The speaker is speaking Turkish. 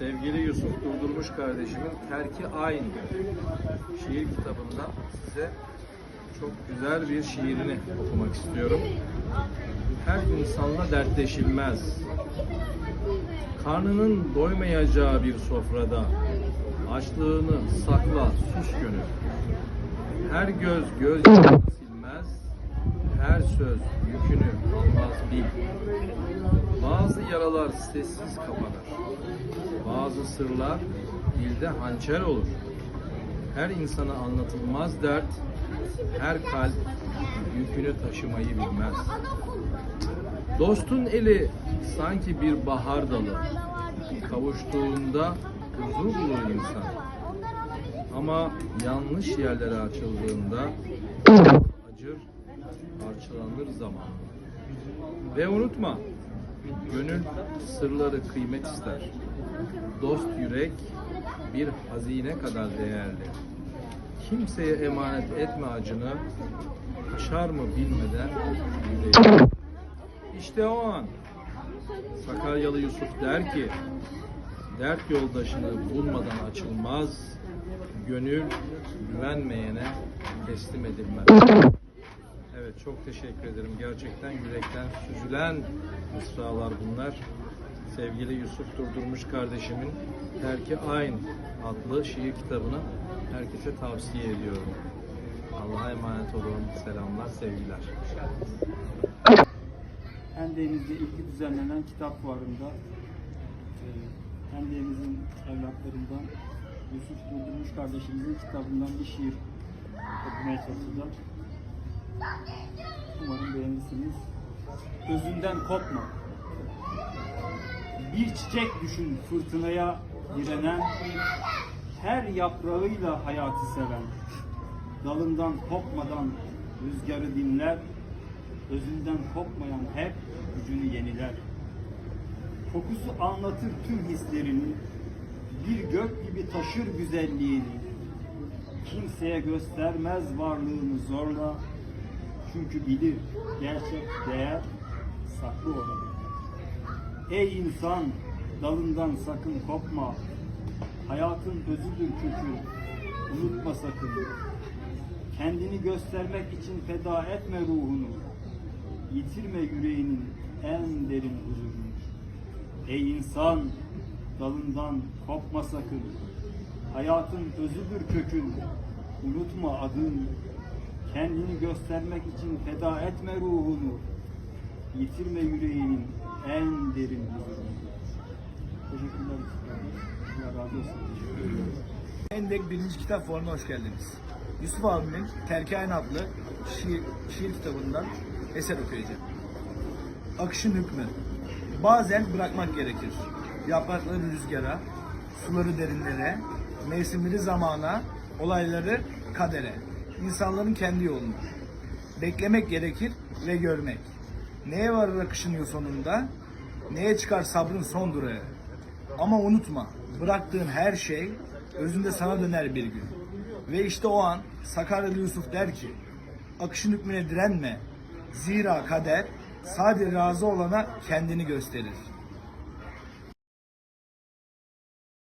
Sevgili Yusuf Durdurmuş kardeşimin Terki Aynı şiir kitabından size çok güzel bir şiirini okumak istiyorum. Her insanla dertleşilmez. Karnının doymayacağı bir sofrada açlığını sakla sus gönül. Her göz göz. Her söz yükünü almaz bil. Bazı yaralar sessiz kapanır. Bazı sırlar dilde hançer olur. Her insana anlatılmaz dert, her kalp yükünü taşımayı bilmez. Dostun eli sanki bir bahar dalı. Kavuştuğunda huzur bulur insan. Ama yanlış yerlere açıldığında acır, parçalanır zaman. Ve unutma, gönül sırları kıymet ister. Dost yürek bir hazine kadar değerli. Kimseye emanet etme acını, taşar mı bilmeden yüreği. İşte o an Sakaryalı Yusuf der ki, dert yoldaşını bulmadan açılmaz, gönül güvenmeyene teslim edilmez. Evet çok teşekkür ederim. Gerçekten yürekten süzülen mısralar bunlar. Sevgili Yusuf Durdurmuş kardeşimin Terki Ayn adlı şiir kitabını herkese tavsiye ediyorum. Allah'a emanet olun. Selamlar, sevgiler. Hendeyimizde ilgi düzenlenen kitap fuarında e, Hendeyimizin evlatlarından Yusuf Durdurmuş kardeşimizin kitabından bir şiir okumaya çalışacağım. Umarım beğenirsiniz. Özünden kopma. Bir çiçek düşün fırtınaya direnen, her yaprağıyla hayatı seven, dalından kopmadan rüzgarı dinler, özünden kopmayan hep gücünü yeniler. Kokusu anlatır tüm hislerini, bir gök gibi taşır güzelliğini. Kimseye göstermez varlığını zorla, çünkü bilir gerçek değer saklı orada. Ey insan, dalından sakın kopma. Hayatın özüdür kökü, unutma sakın. Kendini göstermek için feda etme ruhunu. Yitirme yüreğinin en derin huzurunu. Ey insan, dalından kopma sakın. Hayatın özüdür kökün, unutma adın. Kendini göstermek için feda etme ruhunu. Yitirme yüreğinin en derin huzurunu. Teşekkürler. Allah razı olsun. Endek birinci kitap fuarına hoş geldiniz. Yusuf abimin Terkain adlı şiir, şiir kitabından eser okuyacağım. Akışın hükmü. Bazen bırakmak gerekir. Yaprakları rüzgara, suları derinlere, mevsimleri zamana, olayları kadere. İnsanların kendi yolunu. Beklemek gerekir ve görmek. Neye varır akışın sonunda? Neye çıkar sabrın son durağı? Ama unutma, bıraktığın her şey özünde sana döner bir gün. Ve işte o an Sakaryalı Yusuf der ki, akışın hükmüne direnme. Zira kader sadece razı olana kendini gösterir.